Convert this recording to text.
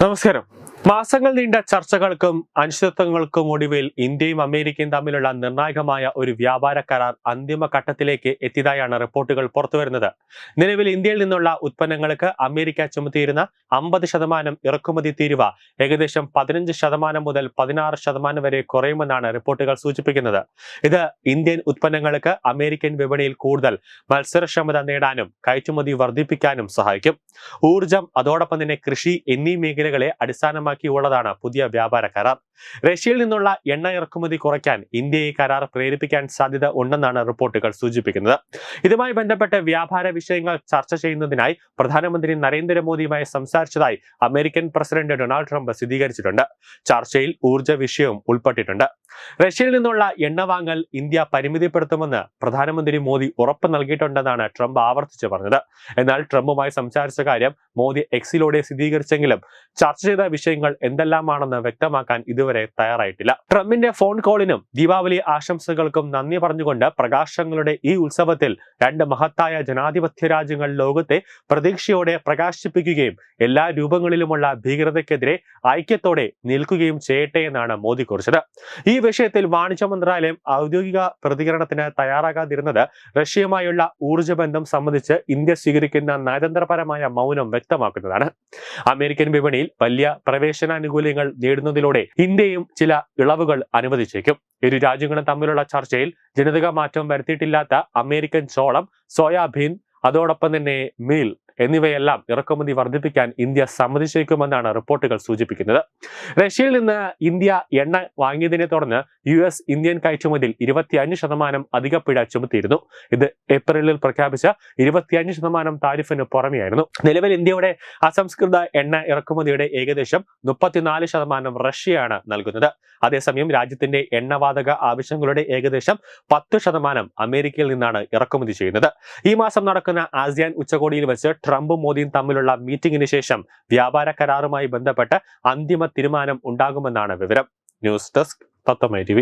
നമസ്കാരം. മാസങ്ങൾ നീണ്ട ചർച്ചകൾക്കും അനിശ്ചിതത്വങ്ങൾക്കും ഒടുവിൽ ഇന്ത്യയും അമേരിക്കയും തമ്മിലുള്ള നിർണായകമായ ഒരു വ്യാപാര കരാർ അന്തിമ ഘട്ടത്തിലേക്ക് എത്തിയതായാണ് റിപ്പോർട്ടുകൾ പുറത്തുവരുന്നത്. നിലവിൽ ഇന്ത്യയിൽ നിന്നുള്ള ഉത്പന്നങ്ങൾക്ക് അമേരിക്ക ചുമത്തിയിരുന്ന അമ്പത് ശതമാനം ഇറക്കുമതി തീരുവ ഏകദേശം പതിനഞ്ച് ശതമാനം മുതൽ പതിനാറ് ശതമാനം വരെ കുറയുമെന്നാണ് റിപ്പോർട്ടുകൾ സൂചിപ്പിക്കുന്നത്. ഇത് ഇന്ത്യൻ ഉത്പന്നങ്ങൾക്ക് അമേരിക്കൻ വിപണിയിൽ കൂടുതൽ മത്സരക്ഷമത നേടാനും കയറ്റുമതി വർദ്ധിപ്പിക്കാനും സഹായിക്കും. ഊർജം അതോടൊപ്പം തന്നെ കൃഷി എന്നീ മേഖലകളെ അടിസ്ഥാനമാക്കിയുള്ളതാണ് പുതിയ വ്യാപാര കരാർ. റഷ്യയിൽ നിന്നുള്ള എണ്ണ ഇറക്കുമതി കുറയ്ക്കാൻ ഇന്ത്യയെ കരാർ പ്രേരിപ്പിക്കാൻ സാധ്യത ഉണ്ടെന്നാണ് റിപ്പോർട്ടുകൾ സൂചിപ്പിക്കുന്നത്. ഇതുമായി ബന്ധപ്പെട്ട് വ്യാപാര വിഷയങ്ങൾ ചർച്ച ചെയ്യുന്നതിനായി പ്രധാനമന്ത്രി നരേന്ദ്രമോദിയുമായി സംസാരിച്ചതായി അമേരിക്കൻ പ്രസിഡന്റ് ഡൊണാൾഡ് ട്രംപ് സ്ഥിരീകരിച്ചിട്ടുണ്ട്. ചർച്ചയിൽ ഊർജ വിഷയവും ഉൾപ്പെട്ടിട്ടുണ്ട്. റഷ്യയിൽ നിന്നുള്ള എണ്ണ വാങ്ങൽ ഇന്ത്യ പരിമിതിപ്പെടുത്തുമെന്ന് പ്രധാനമന്ത്രി മോദി ഉറപ്പ് നൽകിയിട്ടുണ്ടെന്നാണ് ട്രംപ് ആവർത്തിച്ചു പറഞ്ഞത്. എന്നാൽ ട്രംപുമായി സംസാരിച്ച കാര്യം മോദി എക്സിലൂടെ സ്ഥിരീകരിച്ചെങ്കിലും ചർച്ച ചെയ്ത വിഷയങ്ങൾ എന്തെല്ലാമാണെന്ന് വ്യക്തമാക്കാൻ ഇതുവരെ തയ്യാറായിട്ടില്ല. ട്രംപിന്റെ ഫോൺ കോളിനും ദീപാവലി ആശംസകൾക്കും നന്ദി പറഞ്ഞുകൊണ്ട് പ്രകാശങ്ങളുടെ ഈ ഉത്സവത്തിൽ രണ്ട് മഹത്തായ ജനാധിപത്യ രാജ്യങ്ങൾ ലോകത്തെ പ്രതീക്ഷയോടെ പ്രകാശിപ്പിക്കുകയും എല്ലാ രൂപങ്ങളിലുമുള്ള ഭീകരതയ്ക്കെതിരെ ഐക്യത്തോടെ നിൽക്കുകയും ചെയ്യട്ടെ എന്നാണ് മോദി കുറിച്ചത്. ഈ വിഷയത്തിൽ വാണിജ്യ മന്ത്രാലയം ഔദ്യോഗിക പ്രതികരണത്തിന് തയ്യാറാകാതിരുന്നത് റഷ്യയുമായുള്ള ഊർജ ബന്ധം സംബന്ധിച്ച് ഇന്ത്യ സ്വീകരിക്കുന്ന നയതന്ത്രപരമായ മൗനം വ്യക്തമാക്കുന്നതാണ്. അമേരിക്കൻ വിപണിയിൽ വലിയ പ്രവേശനാനുകൂല്യങ്ങൾ നേടുന്നതിലൂടെ ഇന്ത്യയും ചില ഇളവുകൾ അനുവദിച്ചേക്കും. ഇരു രാജ്യങ്ങളും തമ്മിലുള്ള ചർച്ചയിൽ ജനിതക മാറ്റം വരുത്തിയിട്ടില്ലാത്ത അമേരിക്കൻ ചോളം സോയാബീൻ അതോടൊപ്പം തന്നെ മീൽ എന്നിവയെല്ലാം ഇറക്കുമതി വർദ്ധിപ്പിക്കാൻ ഇന്ത്യ സമ്മതിച്ചേക്കുമെന്നാണ് റിപ്പോർട്ടുകൾ സൂചിപ്പിക്കുന്നത്. റഷ്യയിൽ നിന്ന് ഇന്ത്യ എണ്ണ വാങ്ങിയതിനെ തുടർന്ന് യു എസ് ഇന്ത്യൻ കയറ്റുമതിയിൽ ഇരുപത്തിയഞ്ച് ശതമാനം അധിക പിഴ ചുമത്തിയിരുന്നു. ഇത് ഏപ്രിലിൽ പ്രഖ്യാപിച്ച ഇരുപത്തിയഞ്ച് ശതമാനം താരിഫിന് പുറമെയായിരുന്നു. നിലവിൽ ഇന്ത്യയുടെ അസംസ്കൃത എണ്ണ ഇറക്കുമതിയുടെ ഏകദേശം മുപ്പത്തിനാല് ശതമാനം റഷ്യയാണ് നൽകുന്നത്. അതേസമയം രാജ്യത്തിന്റെ എണ്ണവാതക ആവശ്യങ്ങളുടെ ഏകദേശം പത്ത് ശതമാനം അമേരിക്കയിൽ നിന്നാണ് ഇറക്കുമതി ചെയ്യുന്നത്. ഈ മാസം നടക്കുന്ന ആസിയാൻ ഉച്ചകോടിയിൽ വെച്ച് ട്രംപും മോദിയും തമ്മിലുള്ള മീറ്റിംഗിന് ശേഷം വ്യാപാര കരാറുമായി ബന്ധപ്പെട്ട് അന്തിമ തീരുമാനം ഉണ്ടാകുമെന്നാണ് വിവരം. News desk തത്വമേ T